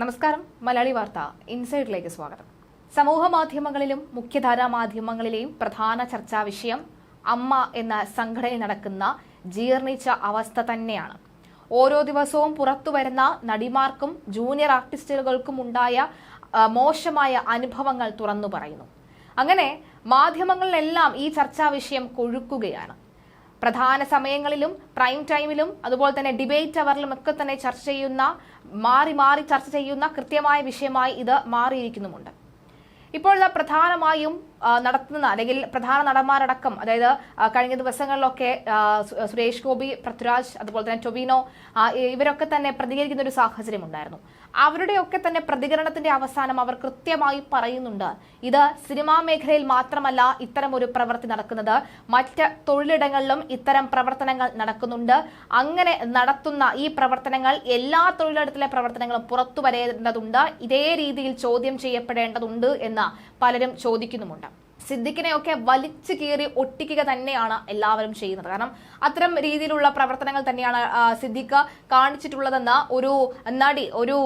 നമസ്കാരം. മലയാളി വാർത്ത ഇൻസൈഡിലേക്ക് സ്വാഗതം. സമൂഹ മാധ്യമങ്ങളിലും മുഖ്യധാരാ മാധ്യമങ്ങളിലെയും പ്രധാന ചർച്ചാ വിഷയം അമ്മ എന്ന സംഘടനയിൽ നടക്കുന്ന ജീർണിച്ച അവസ്ഥ തന്നെയാണ്. ഓരോ ദിവസവും പുറത്തു വരുന്ന നടിമാർക്കും ജൂനിയർ ആർട്ടിസ്റ്റുകൾക്കും ഉണ്ടായ മോശമായ അനുഭവങ്ങൾ തുറന്നു പറയുന്നു. അങ്ങനെ മാധ്യമങ്ങളിലെല്ലാം ഈ ചർച്ചാ വിഷയം കൊഴുക്കുകയാണ്. പ്രധാന സമയങ്ങളിലും പ്രൈം ടൈമിലും അതുപോലെ തന്നെ ഡിബേറ്റ് അവറിലും ഒക്കെ തന്നെ ചർച്ച ചെയ്യുന്ന മാറി മാറി ചർച്ച ചെയ്യുന്ന കൃത്യമായ വിഷയമായി ഇത് മാറിയിരിക്കുന്നുമുണ്ട്. ഇപ്പോൾ പ്രധാനമായും നടത്തുന്ന അല്ലെങ്കിൽ പ്രധാന നടന്മാരടക്കം അതായത് കഴിഞ്ഞ ദിവസങ്ങളിലൊക്കെ സുരേഷ് ഗോപി പൃഥ്വിരാജ് അതുപോലെ തന്നെ ടൊബിനോ ഇവരൊക്കെ തന്നെ പ്രതികരിക്കുന്ന ഒരു സാഹചര്യം ഉണ്ടായിരുന്നു അവരുടെയൊക്കെ തന്നെ പ്രതികരണത്തിന്റെ അവസാനം അവർ കൃത്യമായി പറയുന്നുണ്ട്. ഇത് സിനിമാ മേഖലയിൽ മാത്രമല്ല ഇത്തരം ഒരു പ്രവൃത്തി നടക്കുന്നത്. മറ്റ് തൊഴിലിടങ്ങളിലും ഇത്തരം പ്രവർത്തനങ്ങൾ നടക്കുന്നുണ്ട്. അങ്ങനെ നടത്തുന്ന ഈ പ്രവർത്തനങ്ങൾ എല്ലാ തൊഴിലിടത്തിലെ പ്രവർത്തനങ്ങളും പുറത്തു വരേണ്ടതുണ്ട് ഇതേ രീതിയിൽ ചോദ്യം ചെയ്യപ്പെടേണ്ടതുണ്ട് എന്ന് പലരും ചോദിക്കുന്നുമുണ്ട്. സിദ്ദിഖിനെയൊക്കെ വലിച്ചു കീറി ഒട്ടിക്കുക തന്നെയാണ് എല്ലാവരും ചെയ്യുന്നത്. കാരണം അത്തരം രീതിയിലുള്ള പ്രവർത്തനങ്ങൾ തന്നെയാണ് സിദ്ദിഖ് കാണിച്ചിട്ടുള്ളതെന്ന ഒരു നടി ഒരു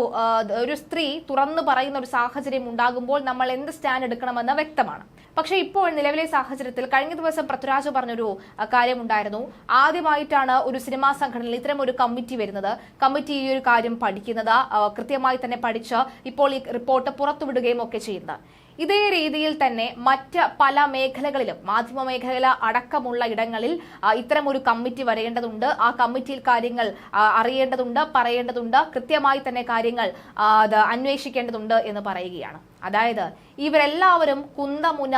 ഒരു സ്ത്രീ തുറന്നു പറയുന്ന ഒരു സാഹചര്യം ഉണ്ടാകുമ്പോൾ നമ്മൾ എന്ത് സ്റ്റാൻഡ് എടുക്കണമെന്ന് വ്യക്തമാണ്. പക്ഷേ ഇപ്പോൾ നിലവിലെ സാഹചര്യത്തിൽ കഴിഞ്ഞ ദിവസം പൃഥ്വിരാജ് പറഞ്ഞൊരു കാര്യം ഉണ്ടായിരുന്നു. ആദ്യമായിട്ടാണ് ഒരു സിനിമാ സംഘടനയിൽ ഇത്തരം ഒരു കമ്മിറ്റി വരുന്നത്. കമ്മിറ്റി ഈ ഒരു കാര്യം പഠിക്കുന്നത് കൃത്യമായി തന്നെ പഠിച്ച് ഇപ്പോൾ ഈ റിപ്പോർട്ട് പുറത്തുവിടുകയും ഒക്കെ ചെയ്യുന്നത്. ഇതേ രീതിയിൽ തന്നെ മറ്റ് പല മേഖലകളിലും മാധ്യമ മേഖല അടക്കമുള്ള ഇടങ്ങളിൽ ഇത്തരം ഒരു കമ്മിറ്റി വരേണ്ടതുണ്ട്. ആ കമ്മിറ്റിയിൽ കാര്യങ്ങൾ അറിയേണ്ടതുണ്ട് പറയേണ്ടതുണ്ട്. കൃത്യമായി തന്നെ കാര്യങ്ങൾ അന്വേഷിക്കേണ്ടതുണ്ട് എന്ന് പറയുകയാണ്. അതായത് ഇവരെല്ലാവരും കുന്തമുന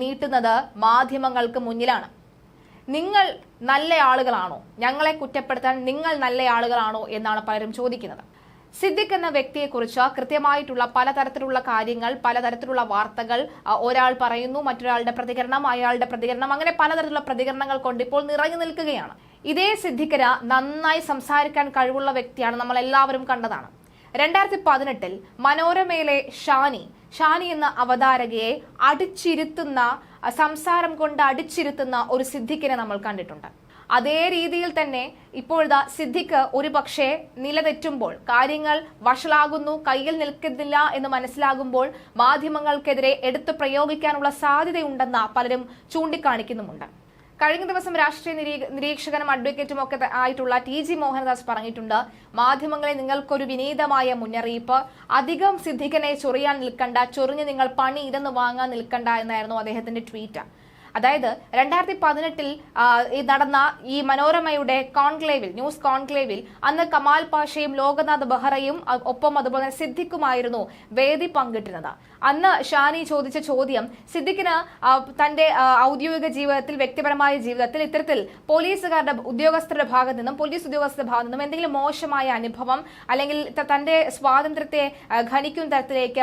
നീട്ടുന്നത് മാധ്യമങ്ങൾക്ക് മുന്നിലാണ്. നിങ്ങൾ നല്ല ആളുകളാണോ? ഞങ്ങളെ കുറ്റപ്പെടുത്താൻ നിങ്ങൾ നല്ല ആളുകളാണോ എന്നാണ് പലരും ചോദിക്കുന്നത്. സിദ്ദിഖ് എന്ന വ്യക്തിയെക്കുറിച്ച് കൃത്യമായിട്ടുള്ള പലതരത്തിലുള്ള കാര്യങ്ങൾ പലതരത്തിലുള്ള വാർത്തകൾ ഒരാൾ പറയുന്നു മറ്റൊരാളുടെ പ്രതികരണം അയാളുടെ പ്രതികരണം അങ്ങനെ പലതരത്തിലുള്ള പ്രതികരണങ്ങൾ കൊണ്ട് ഇപ്പോൾ നിറഞ്ഞു നിൽക്കുകയാണ്. ഇതേ സിദ്ദിഖര നന്നായി സംസാരിക്കാൻ കഴിവുള്ള വ്യക്തിയാണ് നമ്മൾ എല്ലാവരും കണ്ടതാണ്. രണ്ടായിരത്തി പതിനെട്ടിൽ മനോരമയിലെ ഷാനി ഷാനി എന്ന അവതാരകയെ അടിച്ചിരുത്തുന്ന സംസാരം കൊണ്ട് അടിച്ചിരുത്തുന്ന ഒരു സിദ്ദിഖിനെ നമ്മൾ കണ്ടിട്ടുണ്ട്. അതേ രീതിയിൽ തന്നെ ഇപ്പോഴത്തെ സിദ്ധിക്ക് ഒരു പക്ഷേ നിലതെറ്റുമ്പോൾ കാര്യങ്ങൾ വഷളാകുന്നു കയ്യിൽ നിൽക്കുന്നില്ല എന്ന് മനസ്സിലാകുമ്പോൾ മാധ്യമങ്ങൾക്കെതിരെ എടുത്തു പ്രയോഗിക്കാനുള്ള സാധ്യതയുണ്ടെന്ന് പലരും ചൂണ്ടിക്കാണിക്കുന്നുമുണ്ട്. കഴിഞ്ഞ ദിവസം രാഷ്ട്രീയ നിരീ- നിരീക്ഷകനും അഡ്വക്കേറ്റും ഒക്കെ ആയിട്ടുള്ള ടി ജി മോഹൻദാസ് പറഞ്ഞിട്ടുണ്ട് മാധ്യമങ്ങളെ നിങ്ങൾക്കൊരു വിനീതമായ മുന്നറിയിപ്പ് അധികം സിദ്ധിക്കനെ ചൊറിയാൻ നിൽക്കണ്ട ചൊറിഞ്ഞ് നിങ്ങൾ പണി ഇതെന്ന് വാങ്ങാൻ നിൽക്കണ്ട എന്നായിരുന്നു അദ്ദേഹത്തിന്റെ ട്വീറ്റ്. അതായത് രണ്ടായിരത്തി പതിനെട്ടിൽ നടന്ന ഈ മനോരമയുടെ കോൺക്ലേവിൽ ന്യൂസ് കോൺക്ലേവിൽ അന്ന് കമാൽ പാഷയും ലോകനാഥ് ബെഹ്റയും ഒപ്പം അതുപോലെ സിദ്ദിഖുമായിരുന്നു വേദി പങ്കിട്ടിരുന്നത്. അന്ന് ഷാനി ചോദിച്ച ചോദ്യം സിദ്ദിഖിന് തന്റെ ഔദ്യോഗിക ജീവിതത്തിൽ വ്യക്തിപരമായ ജീവിതത്തിൽ ഇത്തരത്തിൽ പോലീസുകാരുടെ ഉദ്യോഗസ്ഥരുടെ ഭാഗത്ത് നിന്നും പോലീസ് ഉദ്യോഗസ്ഥരുടെ ഭാഗത്ത് നിന്നും എന്തെങ്കിലും മോശമായ അനുഭവം അല്ലെങ്കിൽ തന്റെ സ്വാതന്ത്ര്യത്തെ ഖനിക്കുന്ന തരത്തിലേക്ക്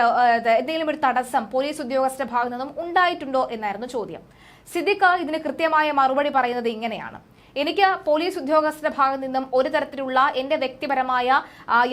എന്തെങ്കിലും ഒരു തടസ്സം പോലീസ് ഉദ്യോഗസ്ഥരുടെ ഭാഗത്ത് നിന്നും ഉണ്ടായിട്ടുണ്ടോ എന്നായിരുന്നു ചോദ്യം. സിദ്ദിഖ് ഇതിന് കൃത്യമായ മറുപടി പറയുന്നത് ഇങ്ങനെയാണ്. എനിക്ക് പോലീസ് ഉദ്യോഗസ്ഥരുടെ ഭാഗത്ത് നിന്നും ഒരു തരത്തിലുള്ള എന്റെ വ്യക്തിപരമായ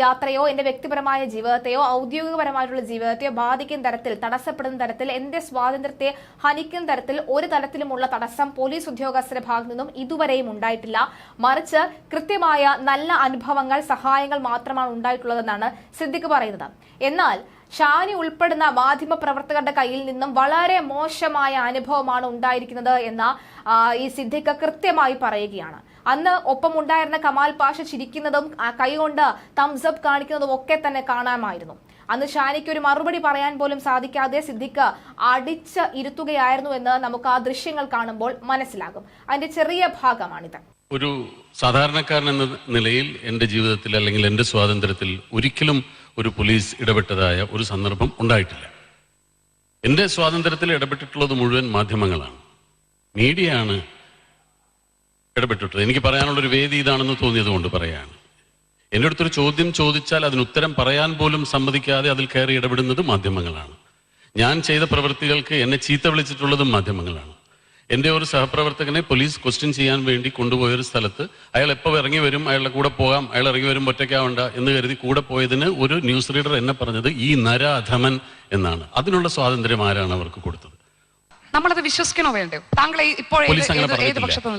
യാത്രയോ എന്റെ വ്യക്തിപരമായ ജീവിതത്തെയോ ഔദ്യോഗികപരമായിട്ടുള്ള ജീവിതത്തെയോ ബാധിക്കുന്ന തരത്തിൽ തടസ്സപ്പെടുന്ന തരത്തിൽ എന്റെ സ്വാതന്ത്ര്യത്തെ ഹനിക്കുന്ന തരത്തിൽ ഒരു തരത്തിലുമുള്ള തടസ്സം പോലീസ് ഉദ്യോഗസ്ഥരുടെ ഭാഗത്ത് നിന്നും ഇതുവരെയും ഉണ്ടായിട്ടില്ല. മറിച്ച് കൃത്യമായ നല്ല അനുഭവങ്ങൾ സഹായങ്ങൾ മാത്രമാണ് ഉണ്ടായിട്ടുള്ളതെന്നാണ് സിദ്ദിഖ് പറയുന്നത്. എന്നാൽ ഷാനി ഉൾപ്പെടുന്ന മാധ്യമ പ്രവർത്തകരുടെ കയ്യിൽ നിന്നും വളരെ മോശമായ അനുഭവമാണ് ഉണ്ടായിരിക്കുന്നത് എന്ന ഈ സിദ്ദിഖ് കൃത്യമായി പറയുകയാണ്. അന്ന് ഒപ്പം ഉണ്ടായിരുന്ന കമാൽ പാഷ ചിരിക്കുന്നതും കൈകൊണ്ട് തംസപ്പ് കാണിക്കുന്നതും ഒക്കെ തന്നെ കാണാമായിരുന്നു. അന്ന് ഷാനിക്ക് ഒരു മറുപടി പറയാൻ പോലും സാധിക്കാതെ സിദ്ദിഖ് അടിച്ച് ഇരുത്തുകയായിരുന്നു എന്ന് നമുക്ക് ആ ദൃശ്യങ്ങൾ കാണുമ്പോൾ മനസ്സിലാകും. അതിന്റെ ചെറിയ ഭാഗമാണിത്. ഒരു സാധാരണക്കാരൻ എന്ന നിലയിൽ എന്റെ ജീവിതത്തിൽ അല്ലെങ്കിൽ എന്റെ സ്വാതന്ത്ര്യത്തിൽ ഒരിക്കലും ഒരു പോലീസ് ഇടപെട്ടതായ ഒരു സന്ദർഭം ഉണ്ടായിട്ടില്ല. എന്റെ സ്വാതന്ത്ര്യത്തിൽ ഇടപെട്ടിട്ടുള്ളത് മുഴുവൻ മാധ്യമങ്ങളാണ്. മീഡിയയാണ് ഇടപെട്ടിട്ടുള്ളത്. എനിക്ക് പറയാനുള്ളൊരു വേദി ഇതാണെന്ന് തോന്നിയത് കൊണ്ട് പറയാണ്. എന്റെ അടുത്തൊരു ചോദ്യം ചോദിച്ചാൽ അതിന് ഉത്തരം പറയാൻ പോലും സമ്മതിക്കാതെ അതിൽ കയറി ഇടപെടുന്നത് മാധ്യമങ്ങളാണ്. ഞാൻ ചെയ്ത പ്രവൃത്തികൾക്ക് എന്നെ ചീത്ത വിളിച്ചിട്ടുള്ളതും മാധ്യമങ്ങളാണ്. എന്റെ ഒരു സഹപ്രവർത്തകനെ പോലീസ് ക്വസ്റ്റ്യൻ ചെയ്യാൻ വേണ്ടി കൊണ്ടുപോയ ഒരു സ്ഥലത്ത് അയാൾ എപ്പോൾ ഇറങ്ങി വരും? അയാളുടെ കൂടെ പോകാം. അയാൾ ഇറങ്ങി വരും ഒറ്റയ്ക്കാവണ്ട എന്ന് കരുതി കൂടെ പോയതിന് ഒരു ന്യൂസ് റീഡർ എന്നെ പറഞ്ഞത് ഈ നരാധമൻ എന്നാണ്. അതിനുള്ള സ്വാതന്ത്ര്യം ആരാണ് അവർക്ക് കൊടുത്തത്? നമ്മളത് വിശ്വസിക്കണോ വേണ്ടയോ താങ്കൾ ഇപ്പോൾ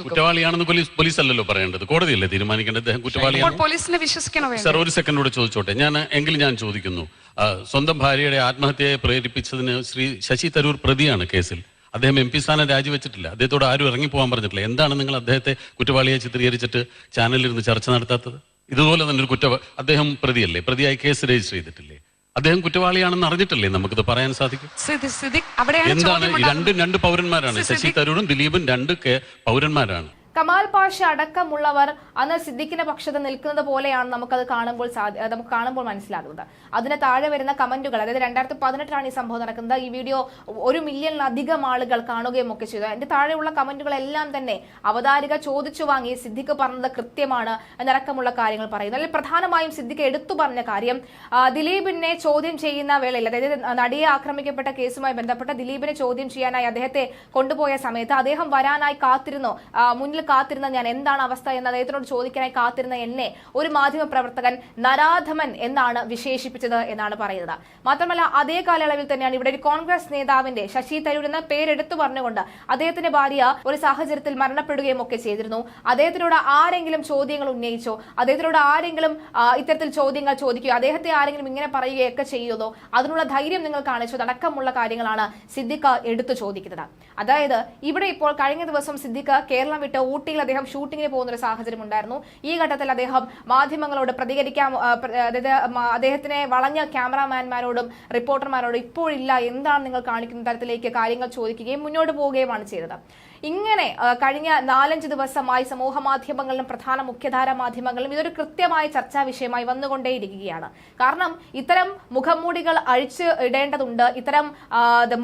കുറ്റവാളിയാണെന്ന് പോലീസ് പോലീസ് അല്ലല്ലോ പറയേണ്ടത്. കോടതിയല്ലേ തീരുമാനിക്കേണ്ടത്? കുറ്റവാളിയാണ്. പോലീസിനെ വിശ്വസിക്കണോ സാർ ഒരു സെക്കൻഡ് കൂടെ ചോദിച്ചോട്ടെ. ഞാൻ എങ്കിൽ ഞാൻ ചോദിക്കുന്നു. സ്വന്തം ഭാര്യയുടെ ആത്മഹത്യയെ പ്രേരിപ്പിച്ചതിന് ശ്രീ ശശി തരൂർ പ്രതിയാണ് കേസിൽ. അദ്ദേഹം എം പി സ്ഥാനം രാജിവെച്ചിട്ടില്ല. അദ്ദേഹത്തോട് ആരും ഇറങ്ങിപ്പോകാൻ പറഞ്ഞിട്ടില്ല. എന്താണ് നിങ്ങൾ അദ്ദേഹത്തെ കുറ്റവാളിയെ ചിത്രീകരിച്ചിട്ട് ചാനലിരുന്ന് ചർച്ച നടത്താത്തത്? ഇതുപോലെ തന്നെ ഒരു കുറ്റ അദ്ദേഹം പ്രതിയല്ലേ? പ്രതിയായി കേസ് രജിസ്റ്റർ ചെയ്തിട്ടില്ലേ? അദ്ദേഹം കുറ്റവാളിയാണെന്ന് അറിഞ്ഞിട്ടല്ലേ? നമുക്കിത് പറയാൻ സാധിക്കും. എന്താണ് രണ്ട് രണ്ട് പൗരന്മാരാണ്. ശശി തരൂരും ദിലീപും രണ്ട് പൗരന്മാരാണ്. കമാൽ പാഷ അടക്കമുള്ളവർ അന്ന് സിദ്ദിഖിന്റെ പക്ഷത്ത് നിൽക്കുന്നത് പോലെയാണ് നമുക്കത് കാണുമ്പോൾ നമുക്ക് കാണുമ്പോൾ മനസ്സിലാകുന്നത്. അതിന് താഴെ വരുന്ന കമന്റുകൾ അതായത് രണ്ടായിരത്തി പതിനെട്ടിലാണ് ഈ സംഭവം നടക്കുന്നത്. ഈ വീഡിയോ ഒരു മില്യണിലധികം ആളുകൾ കാണുകയും ഒക്കെ ചെയ്തു. അതിന്റെ താഴെയുള്ള കമന്റുകളെല്ലാം തന്നെ അവതാരിക ചോദിച്ചു വാങ്ങി സിദ്ദിഖ് പറഞ്ഞത് കൃത്യമാണ് എന്നടക്കമുള്ള കാര്യങ്ങൾ പറയുന്നു. അല്ലെങ്കിൽ പ്രധാനമായും സിദ്ദിഖ് എടുത്തു പറഞ്ഞ കാര്യം ദിലീപിനെ ചോദ്യം ചെയ്യുന്ന വേളയിൽ അതായത് നടിയെ ആക്രമിക്കപ്പെട്ട കേസുമായി ബന്ധപ്പെട്ട ദിലീപിനെ ചോദ്യം ചെയ്യാനായി അദ്ദേഹത്തെ കൊണ്ടുപോയ സമയത്ത് അദ്ദേഹം വരാനായി കാത്തിരുന്നു. മുന്നിൽ കാത്തിരുന്ന ഞാൻ എന്താണ് അവസ്ഥ എന്ന് അദ്ദേഹത്തിനോട് ചോദിക്കാനായി കാത്തിരുന്ന എന്നെ ഒരു മാധ്യമ പ്രവർത്തകൻ നരാധമൻ എന്നാണ് വിശേഷിപ്പിച്ചത് എന്നാണ് പറയുന്നത്. മാത്രമല്ല അതേ കാലയളവിൽ തന്നെയാണ് ഇവിടെ ഒരു കോൺഗ്രസ് നേതാവിന്റെ ശശി തരൂർ എന്ന പേരെടുത്തു പറഞ്ഞുകൊണ്ട് അദ്ദേഹത്തിന്റെ ഭാര്യ ഒരു സാഹചര്യത്തിൽ മരണപ്പെടുകയും ഒക്കെ ചെയ്തിരുന്നു. അദ്ദേഹത്തിനോട് ആരെങ്കിലും ചോദ്യങ്ങൾ ഉന്നയിച്ചോ അദ്ദേഹത്തിനോട് ആരെങ്കിലും ഇത്തരത്തിൽ ചോദ്യങ്ങൾ ചോദിക്കുകയോ അദ്ദേഹത്തെ ആരെങ്കിലും ഇങ്ങനെ പറയുകയൊക്കെ ചെയ്യുന്നതോ അതിനുള്ള ധൈര്യം നിങ്ങൾ കാണിച്ചത് അടക്കമുള്ള കാര്യങ്ങളാണ് സിദ്ദിഖ് എടുത്തു ചോദിക്കുന്നത്. അതായത് ഇവിടെ ഇപ്പോൾ കഴിഞ്ഞ ദിവസം സിദ്ദിഖ് കേരളം വിട്ട് ഊട്ടിയിൽ അദ്ദേഹം ഷൂട്ടിങ്ങിന് പോകുന്ന ഒരു സാഹചര്യം ഉണ്ടായിരുന്നു. ഈ ഘട്ടത്തിൽ അദ്ദേഹം മാധ്യമങ്ങളോട് പ്രതികരിക്കാൻ അതായത് അദ്ദേഹത്തിനെ വളഞ്ഞ ക്യാമറാമാൻമാരോടും റിപ്പോർട്ടർമാരോടും ഇപ്പോഴില്ല എന്താണ് നിങ്ങൾ കാണിക്കുന്ന തരത്തിലേക്ക് കാര്യങ്ങൾ ചോദിക്കുകയും മുന്നോട്ട് പോവുകയുമാണ് ചെയ്തത്. ഇങ്ങനെ കഴിഞ്ഞ നാലഞ്ച് ദിവസമായി സമൂഹ മാധ്യമങ്ങളിലും പ്രധാന മുഖ്യധാര മാധ്യമങ്ങളിലും ഇതൊരു കൃത്യമായ ചർച്ചാ വിഷയമായി വന്നുകൊണ്ടേയിരിക്കുകയാണ്. കാരണം ഇത്തരം മുഖംമൂടികൾ അഴിച്ച് ഇടേണ്ടതുണ്ട്. ഇത്തരം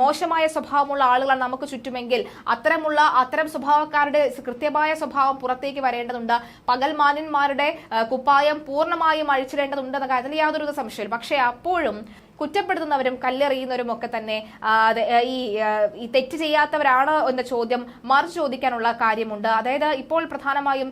മോശമായ സ്വഭാവമുള്ള ആളുകളാണ് നമുക്ക് ചുറ്റുമെങ്കിൽ അത്തരമുള്ള അത്തരം സ്വഭാവക്കാരുടെ കൃത്യമായ സ്വഭാവം പുറത്തേക്ക് വരേണ്ടതുണ്ട്. പകൽ മാന്യന്മാരുടെ കുപ്പായം പൂർണമായും അഴിച്ചിടേണ്ടതുണ്ട് എന്ന കാര്യത്തിൽ യാതൊരു സംശയമില്ല പക്ഷേ അപ്പോഴും കുറ്റപ്പെടുത്തുന്നവരും കല്ലെറിയുന്നവരും ഒക്കെ തന്നെ ഈ തെറ്റ് ചെയ്യാത്തവരാണ് എന്ന ചോദ്യം മറു ചോദിക്കാനുള്ള കാര്യമുണ്ട്. അതായത് ഇപ്പോൾ പ്രധാനമായും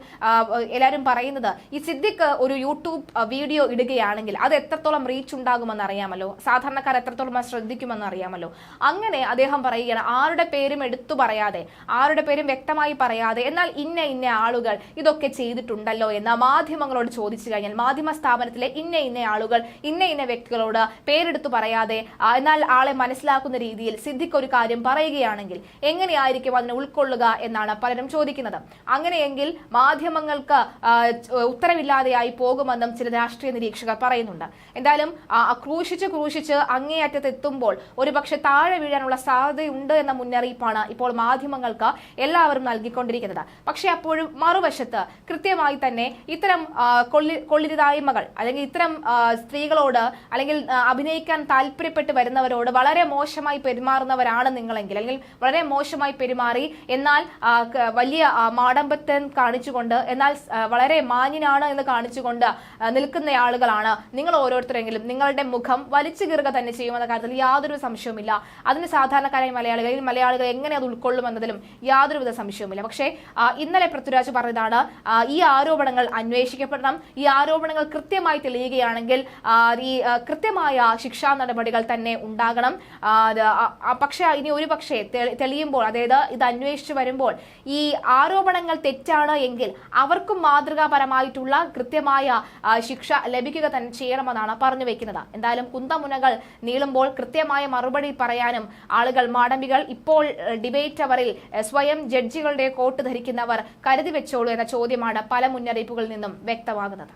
എല്ലാവരും പറയുന്നത് ഈ സിദ്ദിഖ് ഒരു യൂട്യൂബ് വീഡിയോ ഇടുകയാണെങ്കിൽ അത് എത്രത്തോളം റീച്ച് ഉണ്ടാകുമെന്ന് അറിയാമല്ലോ. സാധാരണക്കാർ എത്രത്തോളം ശ്രദ്ധിക്കുമെന്ന് അറിയാമല്ലോ. അങ്ങനെ അദ്ദേഹം പറയുകയാണ് ആരുടെ പേരും എടുത്തു പറയാതെ ആരുടെ പേരും വ്യക്തമായി പറയാതെ എന്നാൽ ഇന്ന ഇന്ന ആളുകൾ ഇതൊക്കെ ചെയ്തിട്ടുണ്ടല്ലോ എന്ന് മാധ്യമങ്ങളോട് ചോദിച്ചു കഴിഞ്ഞാൽ മാധ്യമ സ്ഥാപനത്തിലെ ഇന്ന ഇന്ന ആളുകൾ ഇന്ന ഇന്ന വ്യക്തികളോട് പേരെടുത്തു പറയാതെ എന്നാൽ ആളെ മനസ്സിലാക്കുന്ന രീതിയിൽ സിദ്ധിക്ക് ഒരു കാര്യം പറയുകയാണെങ്കിൽ എങ്ങനെയായിരിക്കും അതിനെ ഉൾക്കൊള്ളുക എന്നാണ് പലരും ചോദിക്കുന്നത്. അങ്ങനെയെങ്കിൽ മാധ്യമങ്ങൾക്ക് ഉത്തരവില്ലാതെയായി പോകുമെന്നും ചില രാഷ്ട്രീയ നിരീക്ഷകർ പറയുന്നുണ്ട്. എന്തായാലും ക്രൂശിച്ച് ക്രൂശിച്ച് അങ്ങേയറ്റത്ത് എത്തുമ്പോൾ ഒരുപക്ഷെ താഴെ വീഴാനുള്ള സാധ്യതയുണ്ട് എന്ന മുന്നറിയിപ്പാണ് ഇപ്പോൾ മാധ്യമങ്ങൾക്ക് എല്ലാവരും നൽകിക്കൊണ്ടിരിക്കുന്നത്. പക്ഷേ അപ്പോഴും മറുവശത്ത് കൃത്യമായി തന്നെ ഇത്തരം കൊള്ളി കൊള്ളിരുതായ്മകൾ അല്ലെങ്കിൽ ഇത്തരം സ്ത്രീകളോട് അല്ലെങ്കിൽ ആ, അഭിനയിക്കാൻ താല്പര്യപ്പെട്ട് വരുന്നവരോട് വളരെ മോശമായി പെരുമാറുന്നവരാണ് നിങ്ങളെങ്കിൽ അല്ലെങ്കിൽ വളരെ മോശമായി പെരുമാറി എന്നാൽ വലിയ മാടമ്പത്തം മാടമ്പത്തൻ കാണിച്ചുകൊണ്ട് എന്നാൽ വളരെ മാന്യനാണ് എന്ന് കാണിച്ചുകൊണ്ട് നിൽക്കുന്ന ആളുകളാണ് നിങ്ങൾ ഓരോരുത്തരെങ്കിലും. നിങ്ങളുടെ മുഖം വലിച്ചു കീറുക തന്നെ ചെയ്യുമെന്ന കാര്യത്തിൽ യാതൊരു സംശയവുമില്ല. അതിന് സാധാരണക്കാരായ മലയാളികൾ മലയാളികൾ എങ്ങനെ അത് ഉൾക്കൊള്ളുമെന്നതിലും യാതൊരുവിധ സംശയവുമില്ല. പക്ഷേ ഇന്നലെ പൃഥ്വിരാജ് പറഞ്ഞതാണ് ഈ ആരോപണങ്ങൾ അന്വേഷിക്കപ്പെടണം. ഈ ആരോപണങ്ങൾ കൃത്യമായി തെളിയുകയാണെങ്കിൽ ഈ കൃത്യമായ ശിക്ഷാ നടപടികൾ തന്നെ ഉണ്ടാകണം. പക്ഷേ ഇനി ഒരു പക്ഷേ തെളിയുമ്പോൾ അതായത് ഇത് അന്വേഷിച്ചു വരുമ്പോൾ ഈ ആരോപണങ്ങൾ തെറ്റാണ് എങ്കിൽ അവർക്കും മാതൃകാപരമായിട്ടുള്ള കൃത്യമായ ശിക്ഷ ലഭിക്കുക തന്നെ ചെയ്യണമെന്നാണ് പറഞ്ഞു വെക്കുന്നത്. എന്തായാലും കുന്തമുനകൾ നീളുമ്പോൾ കൃത്യമായ മറുപടി പറയാനും ആളുകൾ മാടമ്പികൾ ഇപ്പോൾ ഡിബേറ്റ് അവറിൽ സ്വയം ജഡ്ജികളുടെ കോട്ട് ധരിക്കുന്നവർ കരുതി വെച്ചോളൂ എന്ന ചോദ്യമാണ് പല മുന്നറിയിപ്പുകളിൽ നിന്നും വ്യക്തമാകുന്നത്.